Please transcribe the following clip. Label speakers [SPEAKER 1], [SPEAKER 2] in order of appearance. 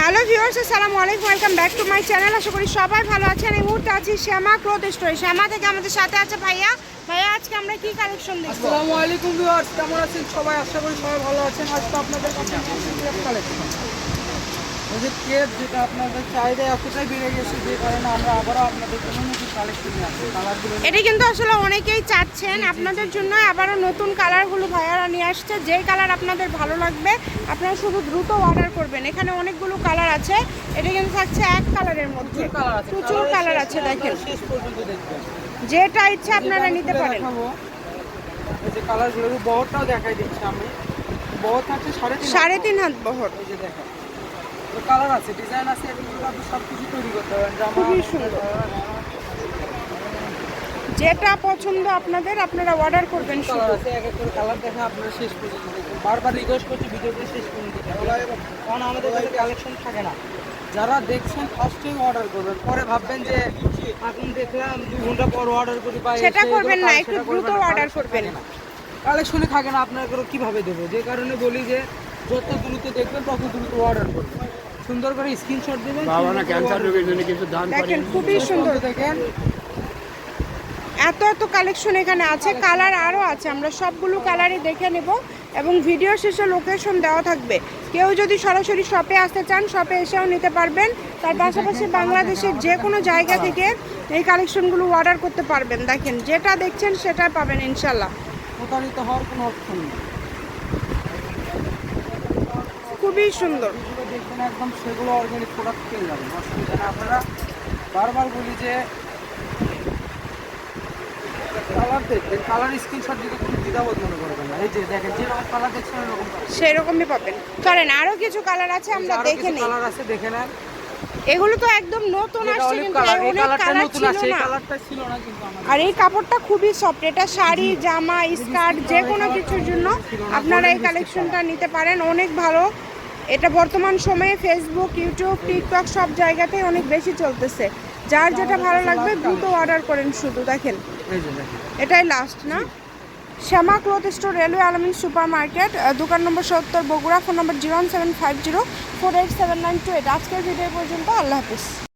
[SPEAKER 1] Hello viewers সালাম আলাইকুম, welcome back to my channel. আশা করি সবাই ভালো আছেন। এই মুহূর্তে আছি শ্যামা ক্লোথ স্টোরে। শ্যামা থেকে আমাদের সাথে আছে ভাইয়া। ভাইয়া, আজকে আমরা কি কালেকশন দেখব?
[SPEAKER 2] আসসালামু আলাইকুম ভিউয়ার্স, কেমন আছেন সবাই? আশা করি সবাই ভালো আছেন। আজকে আপনাদের কাছে কালেকশন যে কেপ যেটা আপনাদের চাহিদা এতটাই বেড়ে গেছে যে কারণে আমরা আবারও আপনাদের জন্য নতুন কালেকশন কালারগুলো
[SPEAKER 1] এটা কিন্তু আসলে অনেকেই চাচ্ছেন আপনাদের জন্য আবারও নতুন কালারগুলো ভাইয়ারা নিয়ে আসছে যে কালার আপনাদের ভালো লাগবে আপনারা শুধু দ্রুত অর্ডার করবেন। এখানে অনেকগুলো কালার আছে এটা কিন্তু থাকছে এক কালারের মধ্যে। প্রচুর কালার আছে দেখেন।
[SPEAKER 2] শেষ পর্যন্ত দেখবেন।
[SPEAKER 1] যেটা ইচ্ছা আপনারা নিতে পারেন।
[SPEAKER 2] এই যে বহরটাও দেখাই দিচ্ছি আমি। বহর থাকছে সাড়ে তিন
[SPEAKER 1] সাড়ে তিন হাত বহর।
[SPEAKER 2] এই যে দেখেন। কালার আছে ডিজাইন আছে সব কিছু তৈরি করতে
[SPEAKER 1] খুবই সুন্দর। যেটা পছন্দ আপনাদের আপনারা অর্ডার করবেন
[SPEAKER 2] কালার আছে এক এক করে কালার দেখা আপনারা শেষ পর্যন্ত বারবার রিকোয়েস্ট করছি ভিডিওটা শেষ পর্যন্ত দেখবেন। কারণ আমাদের কাছে কালেকশন থাকে না। যারা দেখছেন ফার্স্টে অর্ডার করবেন পরে ভাববেন যে এখন দেখলাম দু ঘণ্টা পর অর্ডার করি বা
[SPEAKER 1] সেটা করবেন না, একটু দ্রুত order করবেন।
[SPEAKER 2] কালেকশনে থাকে না আপনাকে কীভাবে দেবো? যে কারণে বলি যে যত দ্রুত দেখবেন তত দ্রুত অর্ডার করবেন। সুন্দর করে স্ক্রিনশট দেবেন
[SPEAKER 3] বাবা না ক্যান্সার রোগীর জন্য কিছু দান
[SPEAKER 1] দেখেন খুবই সুন্দর।
[SPEAKER 2] দেখেন।
[SPEAKER 1] এত এত কালেকশন এখানে আছে কালার আরও আছে। আমরা সবগুলো কালারই দেখে নেব এবং ভিডিও শেষে লোকেশন দেওয়া থাকবে। কেউ যদি সরাসরি শপে আসতে চান শপে এসেও নিতে পারবেন। তার পাশাপাশি বাংলাদেশের যে কোনো জায়গা থেকে এই কালেকশনগুলো অর্ডার করতে পারবেন। দেখেন যেটা দেখছেন সেটা পাবেন ইনশাল্লাহ
[SPEAKER 2] প্রতারিত হওয়ার কোনো অপশন নেই।
[SPEAKER 1] খুবই সুন্দর।
[SPEAKER 2] দেখবেন একদম সেগুলো অর্গানিক প্রোডাক্ট পেয়ে যাবেন অসুবিধা না আপনারা বারবার বলি যে কালার দেখবেন কালার স্ক্রিনশট দিতে কোনো দ্বিধাবোধ মনে করবেন না। এই যে দেখেন যেরকম কালার দেখছেন
[SPEAKER 1] রকমই পাবেন। চলেন আরও কিছু কালার আছে আমরা দেখে নিই।
[SPEAKER 2] কালার আছে দেখে নেন।
[SPEAKER 1] এগুলো তো একদম নতুন আসছে কিন্তু অনেক কালার ছিল না। আর এই কাপড়টা খুবই সফট এটা শাড়ি জামা স্কার্ট যে কোনো কিছুর জন্য আপনারা এই কালেকশনটা নিতে পারেন অনেক ভালো এটা বর্তমান সময়ে ফেসবুক ইউটিউব টিকটক সব জায়গাতে অনেক বেশি চলতেছে। যার যেটা ভালো লাগবে দ্রুত অর্ডার করেন শুধু
[SPEAKER 2] দেখেন।
[SPEAKER 1] এটাই লাস্ট না? Shyama cloth store railway Almin super market দোকান নম্বর সত্তর Bogura phone number zero seven five zero four eight seven nine two eight. আজকের ভিডিও পর্যন্ত আল্লাহ হাফিজ।